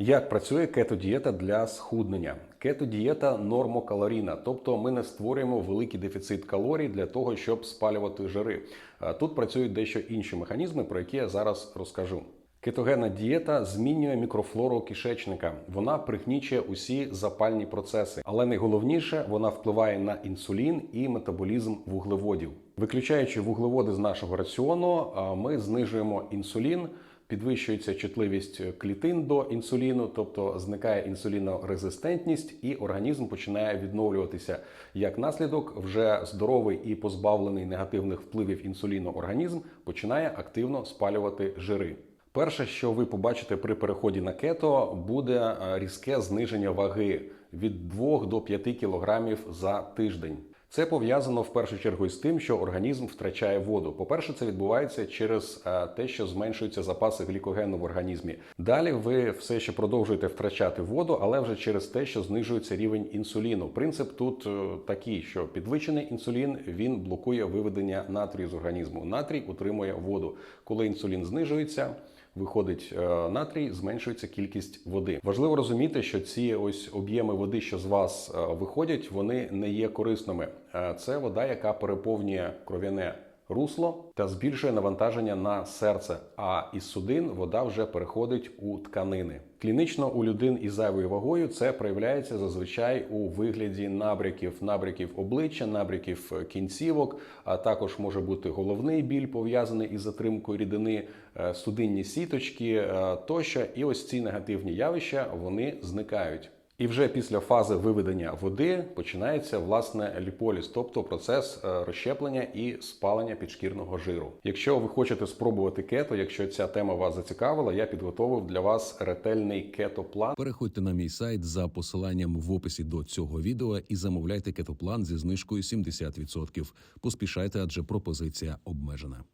Як працює кетодієта для схуднення? Кетодієта нормокалорійна, тобто ми не створюємо великий дефіцит калорій для того, щоб спалювати жири. Тут працюють дещо інші механізми, про які я зараз розкажу. Кетогенна дієта змінює мікрофлору кишечника. Вона пригнічує усі запальні процеси, але найголовніше вона впливає на інсулін і метаболізм вуглеводів. Виключаючи вуглеводи з нашого раціону, ми знижуємо інсулін. Підвищується чутливість клітин до інсуліну, тобто зникає інсулінорезистентність, і організм починає відновлюватися. Як наслідок, вже здоровий і позбавлений негативних впливів інсуліну організм починає активно спалювати жири. Перше, що ви побачите при переході на кето, буде е, різке зниження ваги від 2 до 5 кг за тиждень. Це пов'язано в першу чергу із тим, що організм втрачає воду. По-перше, це відбувається через е, те, що зменшуються запаси глікогену в організмі. Далі ви все ще продовжуєте втрачати воду, але вже через те, що знижується рівень інсуліну. Принцип тут е, такий, що підвищений інсулін він блокує виведення натрію з організму. Натрій утримує воду. Коли інсулін знижується. Виходить е, натрій, зменшується кількість води. Важливо розуміти, що ці ось об'єми води, що з вас виходять, вони не є корисними. Е, Це вода, яка переповнює кров'яне русло та збільшує навантаження на серце. А із судин вода вже переходить у тканини. Клінічно у людей із зайвою вагою це проявляється зазвичай у вигляді набряків, набряків обличчя, набряків е, кінцівок. А також може бути головний біль пов'язаний із затримкою рідини, е, судинні сіточки тощо. І ось ці негативні явища вони зникають. І вже після фази виведення води починається власне ліполіз, тобто процес е, розщеплення і спалення підшкірного жиру. Якщо ви хочете спробувати кето, якщо ця тема вас зацікавила, я підготовив для вас ретельний кето-план. Переходьте на мій сайт за посиланням в описі до цього відео і замовляйте кетоплан зі знижкою 70%. Поспішайте, адже пропозиція обмежена.